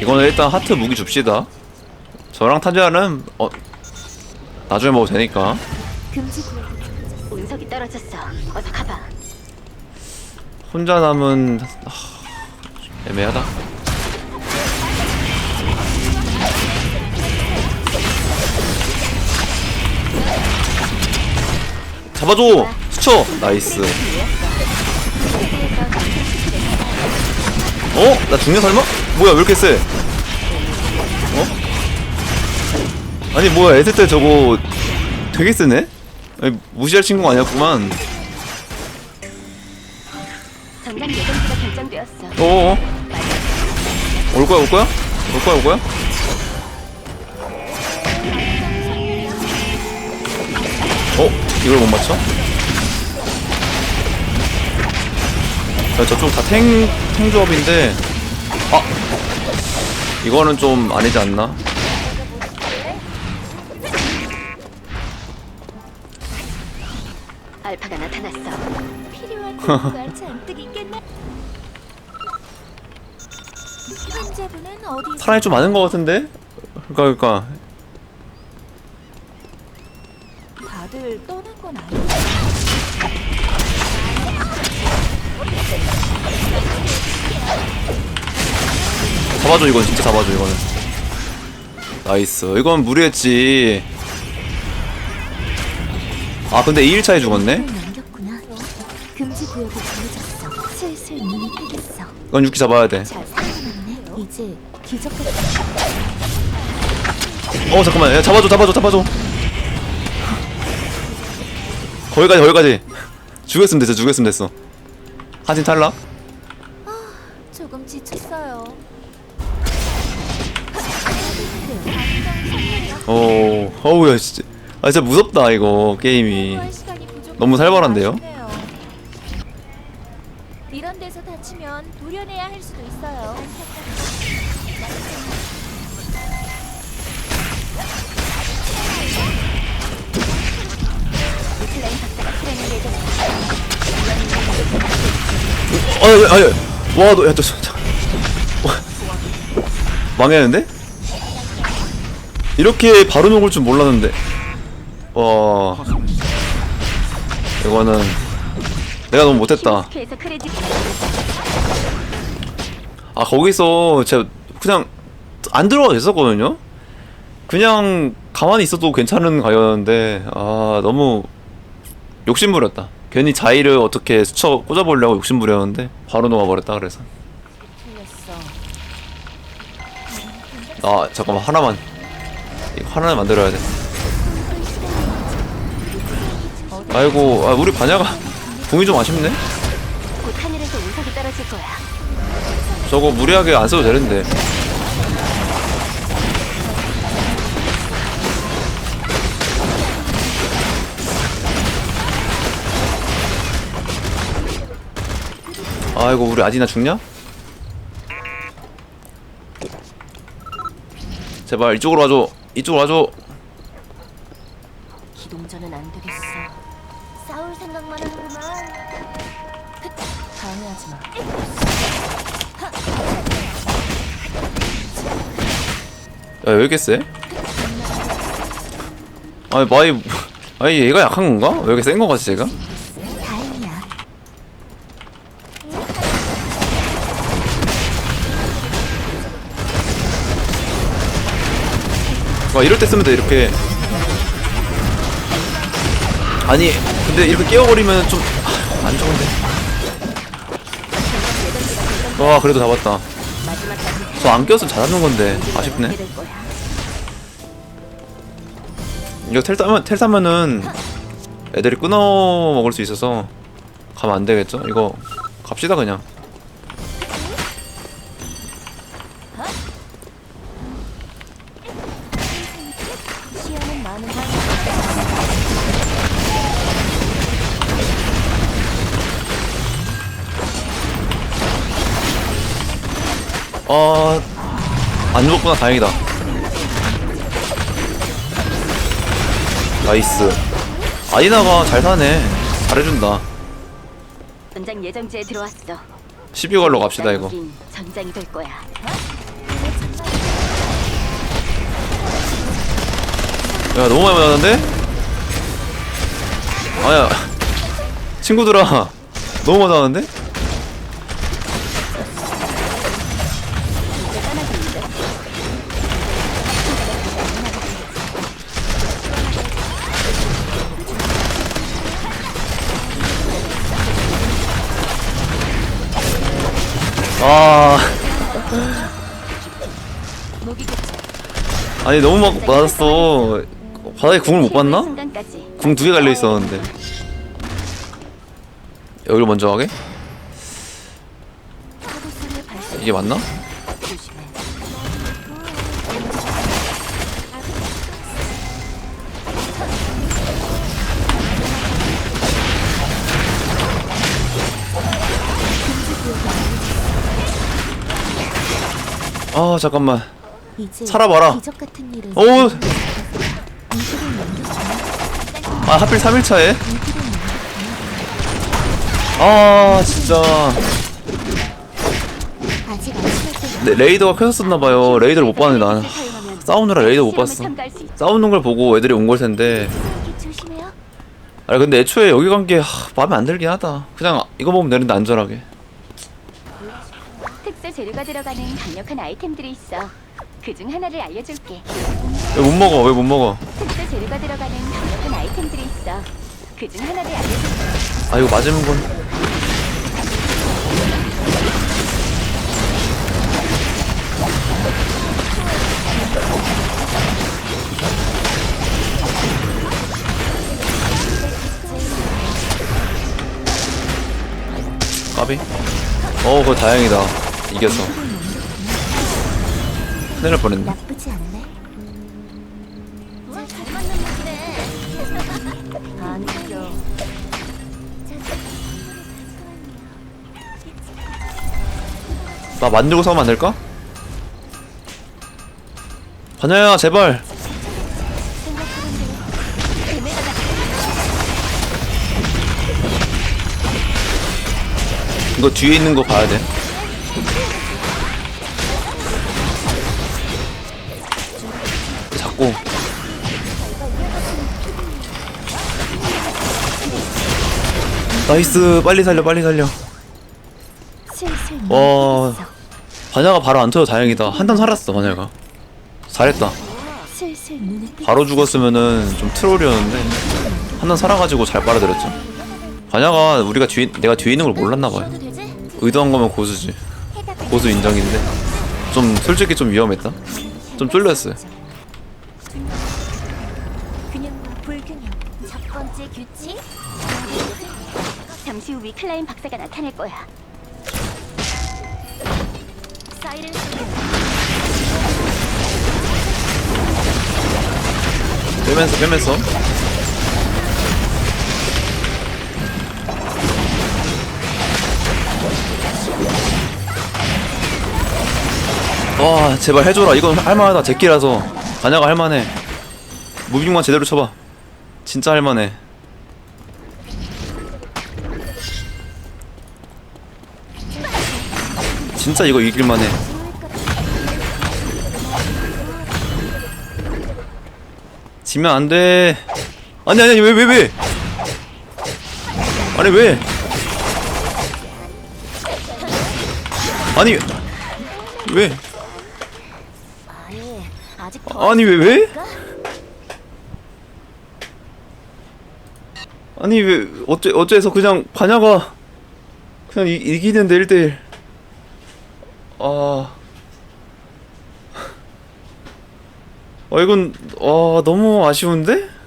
이거는 일단 하트 무기 줍시다. 저랑 타자는 어 나중에 먹어도 되니까. 금지. 운석이 떨어졌어. 어서 가봐. 혼자 남은 하, 애매하다. 잡아줘 스쳐 나이스. 어? 나 죽냐 설마? 뭐야 왜 이렇게 세? 어? 아니 뭐야 애들 때 저거 되게 세네? 아니, 무시할 친구가 아니었구만. 전담 예정지가 결정되었어. 어어. 올 거야, 올 거야? 올 거야, 올 거야? 어? 이걸 못 맞춰? 야, 저쪽 다 탱, 탱 조합인데. 아! 이거는 좀 아니지 않나? 알파가 나타났어. 잔뜩. 환자분은 어디 사람이 좀 많은 것 같은데? 그니까, 그니까. 다들 떠난 건 아니야. 잡아줘, 이건 진짜 잡아줘, 이거는. 나이스. 이건 무리했지. 아, 근데 2일차에 죽었네? 남겼구나. 금지 구역이 정해졌어. 슬슬 눈이 뜨겠어. 이건 육기 잡아야 돼. 잘 살아남네. 이제 기적 같은 어 잠깐만 야 잡아줘 잡아줘 잡아줘 거기까지 거기까지 죽였으면 됐어 죽였으면 됐어 하진 탈락 오 어우야 진짜 아 진짜 무섭다 이거 게임이 너무 살벌한데요? 이런 데서 다치면 도려내야 할 수도 있어요. 아유 아유 와 너 야 저 저, 저. 와. 망했는데? 이렇게 바로 녹을 줄 몰랐는데 와 이거는 내가 너무 못했다 아 거기서 제가 그냥 안 들어가도 됐었거든요. 그냥 가만히 있어도 괜찮은 가였는데 아 너무 욕심부렸다. 괜히 자의를 어떻게 스쳐 꽂아보려고 욕심부렸는데 바로 녹아버렸다 그래서. 아 잠깐만 하나만 하나만 만들어야 돼. 아이고 아, 우리 반야가 공이 좀 아쉽네. 곧 하늘에서 운석이 떨어질 거야. 저거 무리하게 안 써도 되는데. 아이고 우리 아디나 죽냐? 제발 이쪽으로 와줘 이쪽으로 와줘 기동전은 안 되겠어. 싸울 생각만 하는구만. 방해하지 마. 야, 왜 이렇게 세? 아니, 마이, 아니, 얘가 약한 건가? 왜 이렇게 센거 같지, 제가? 와, 이럴 때 쓰면 돼, 이렇게. 아니, 근데 이렇게 깨워버리면 좀, 아, 안 좋은데. 와, 그래도 잡았다. 저 안 껴서 잘하는 건데, 아쉽네. 이거 텔 따면, 텔 따면은 애들이 끊어 먹을 수 있어서 가면 안 되겠죠? 이거 갑시다, 그냥. 어... 안 죽었구나 다행이다 나이스 아이나가 잘 사네 잘해준다 전장 예정지에 들어왔어. 12걸로 갑시다 이거 전장이 될 거야. 야 너무 많이 맞았는데? 아야 친구들아 너무 맞았는데? 아니 너무 막 맞았어 바닥에 궁을 못 봤나? 궁 두 개 갈려 있었는데 여기로 먼저 발생 이게 맞나? 아 잠깐만 살아봐라. 오. 아 하필 3일차에 이들을 넘겼어. 아 진짜 네, 레이더가 켜졌었나봐요 레이더를 못 봤는데 난 싸우느라 레이더 못 봤어. 싸우는 걸 보고 애들이 온 걸 텐데. 아니 근데 애초에 여기 간 게 마음에 안 들긴 하다 그냥 이거 먹으면 되는데 안전하게 특수 재료가 들어가는 강력한 아이템들이 있어. 그중 하나를 알려줄게. 왜 못 먹어 왜 못 먹어 특수 재료가 들어가는 강력한 아이템들이 있어. 그중 하나를 알려줄게. 아 이거 맞으면 건 까비? 어 그거 다행이다 이겼어 큰일 날 뻔했네 나쁘지 않네. 안 웃겨. 나 만들고 싸우면 안 될까? 반야야 제발 이거 뒤에 있는 거 봐야 돼 나이스. 빨리 살려 빨리 살려. 와. 반야가 바로 안 터져 다행이다. 한 단 살았어 반야가. 잘했다. 바로 죽었으면은 좀 트롤이었는데 한 단 살아가지고 잘 빨아들였죠. 반야가 우리가 뒤 내가 뒤에 있는 걸 몰랐나봐요. 의도한 거면 고수지. 고수 인정인데. 좀 솔직히 좀 위험했다. 좀 쫄렸어요. 균형과 불균형. 첫 번째 규칙. 잠시 후 위클라인 박사가 나타날 거야. 사이렌 소리. 빼면서 빼면서. 와 제발 해줘라. 이건 할만하다. 제끼라서. 반야가 할만해. 무빙만 제대로 쳐봐. 진짜 할만해 진짜 이거 이길만해. 지면 안돼. 아니 아니 왜왜 왜, 아니 왜? 아니 왜? 아니 왜 왜? 아니 왜 어째 어째서 그냥 반야가 그냥 이, 이기는데 1대1 아... 아 이건 아 너무 아쉬운데?